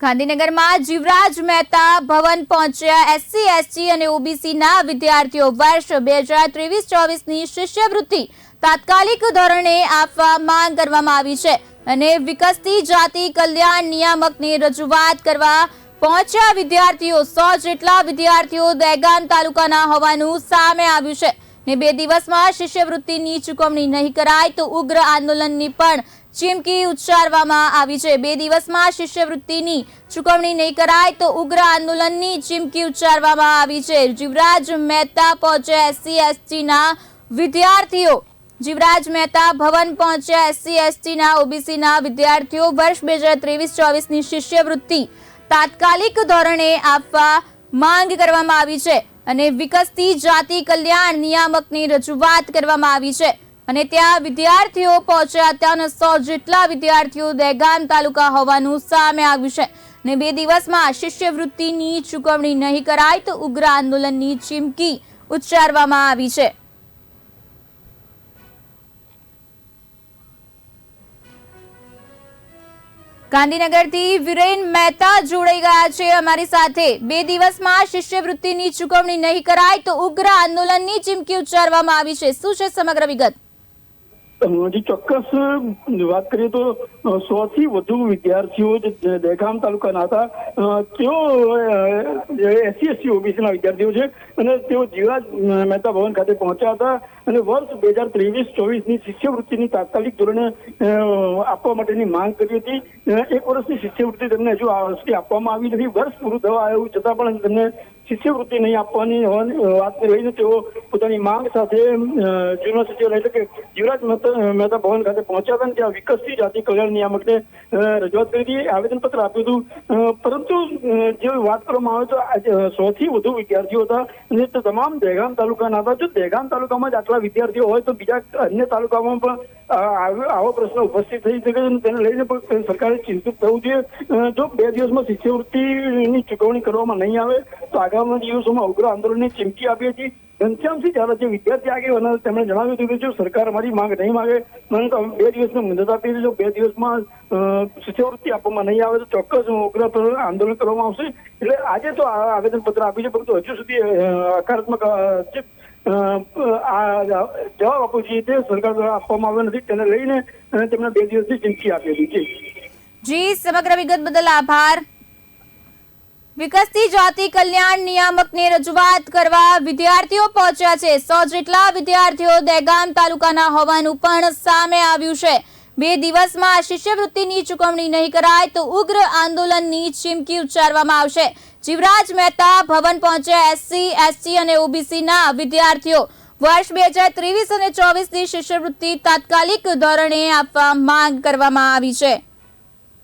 ગાંધીનગરમાં જીવરાજ મહેતા ભવન પહોંચ્યા SC, ST અને ઓબીસીના વિદ્યાર્થીઓ વર્ષ બે હજાર ત્રેવીસ, ચોવીસની શિષ્યવૃત્તિ તાત્કાલિક ધોરણે આપવા માંગ કરવામાં આવી છે અને વિકસતી જાતિ કલ્યાણ નિયામકની રજૂઆત કરવા પહોંચ્યા વિદ્યાર્થીઓ, સો જેટલા વિદ્યાર્થીઓ દહેગામ તાલુકાના હોવાનું સામે આવ્યું છે. ને બે દિવસમાં શિષ્યવૃત્તિની ચૂકવણી નહીં કરાય તો ઉગ્ર આંદોલનની પણ ચીમકી ઉચ્ચારવામાં આવી છે, બે દિવસમાં શિષ્યવૃત્તિની ચૂકવણી નહીં કરાય તો ઉગ્ર આંદોલનની ચીમકી ઉચ્ચારવામાં આવી છે. જીવરાજ મહેતા પહોંચ્યા એસસી, એસટીના વિદ્યાર્થીઓ. જીવરાજ મહેતા ભવન પહોંચ્યા એસસી, એસટીના, ઓબીસીના વિદ્યાર્થીઓ વર્ષ બે હજાર ત્રેવીસ ચોવીસની શિષ્યવૃત્તિ તાત્કાલિક ધોરણે આપવા માંગ કરવામાં આવી છે અને વિકસતી જાતિ કલ્યાણ નિયામકની રજૂઆત કરવામાં આવી છે. અને ત્યાં વિદ્યાર્થીઓ પહોંચ્યા. ત્યાં સો જેટલા વિદ્યાર્થીઓ દહેગામ તાલુકા હોવાનું સામે આવ્યું છે. ને બે દિવસમાં શિષ્યવૃત્તિની ચૂકવણી નહીં કરાય તો ઉગ્ર આંદોલનની ચીમકી ઉચ્ચારવામાં આવી છે. ગાંધીનગરથી વિરેન મહેતા જોડાઈ ગયા છે અમારી સાથે. બે દિવસમાં શિષ્યવૃત્તિની ચૂકવણી નહીં કરાય તો ઉગ્ર આંદોલનની ચીમકી ઉચ્ચારવામાં આવી છે. શું છે સમગ્ર વિગત? હજી ચોક્કસ વાત કરીએ તો સો થી વધુ વિદ્યાર્થીઓ દહેગામ તાલુકાના હતા તેઓ એસસી એસટી ઓબીસીના વિદ્યાર્થીઓ છે અને તેઓ જીવરાજ મહેતા ભવન ખાતે પહોંચ્યા હતા અને વર્ષ બે હજાર ત્રેવીસ, ચોવીસની શિષ્યવૃત્તિની તાત્કાલિક ધોરણે આપવા માટેની માંગ કરી હતી. એક વર્ષની શિષ્યવૃત્તિ તેમને હજુ આપવામાં આવી નથી. વર્ષ પૂરું થવા આવ્યું છતાં પણ તેમને શિષ્યવૃત્તિ નહીં આપવાની વાતને લઈને તેઓ પોતાની માંગ સાથે યુનિવર્સિટીઓ એટલે કે યુવરાજ મહેતા ભવન ખાતે પહોંચ્યા હતા ત્યાં વિકસતી જાતિ કલ્યાણ નિયામકને રજૂઆત કરી હતી. આવેદનપત્ર આપ્યું હતું. પરંતુ જે વાત કરવામાં આવે તો આજે સો વધુ વિદ્યાર્થીઓ હતા અને તે તમામ દહેગામ તાલુકાના હતા. જો દહેગામ તાલુકામાં જ આટલા વિદ્યાર્થીઓ હોય તો બીજા અન્ય તાલુકામાં પણ આવો પ્રશ્ન ઉપસ્થિત થઈ શકે છે તેને લઈને પણ સરકારે ચિંતિત થવું જોઈએ. જો બે દિવસમાં શિષ્યવૃત્તિની ચૂકવણી કરવામાં નહીં આવે, તો આગામી દિવસોમાં ઉગ્ર આંદોલનની ચીમકી આપી હતી ઘનશ્યામસિંહ ઝાલા જે વિદ્યાર્થી આગેવાન તેમણે જણાવ્યું હતું કે જો સરકાર અમારી માંગ નહીં માંગે, મને તો બે દિવસની મુદત આપી જો બે દિવસમાં શિષ્યવૃત્તિ આપવામાં નહીં આવે તો ચોક્કસ ઉગ્ર આંદોલન કરવામાં આવશે. એટલે આજે તો આવેદન આવેદનપત્ર આપ્યું છે, પરંતુ હજુ સુધી હકારાત્મક જવાબ આપવો જોઈએ તે સરકાર દ્વારા આપવામાં આવ્યો નથી, તેને લઈને તેમણે બે દિવસની ચીમકી આપી હતી જી, સમગ્ર વિગત બદલ આભાર. વિકસતી જાતિ કલ્યાણ નિયામકની રજૂઆત કરવા વિદ્યાર્થીઓ પહોંચ્યા છે. સો જેટલા વિદ્યાર્થીઓ દહેગામ તાલુકાના હોવાનું પણ સામે આવ્યું છે. બે દિવસમાં શિષ્યવૃત્તિની ચૂકવણી નહીં કરાય તો ઉગ્ર આંદોલનની ચીમકી ઉચ્ચારવામાં આવશે. જીવરાજ મહેતા, ભવન પહોંચ્યા એસસી, એસટી અને ઓબીસીના વિદ્યાર્થીઓ. વર્ષ બે હજાર ત્રેવીસ અને ચોવીસની શિષ્યવૃત્તિ તાત્કાલિક ધોરણે આપવા માંગ કરવામાં આવી છે.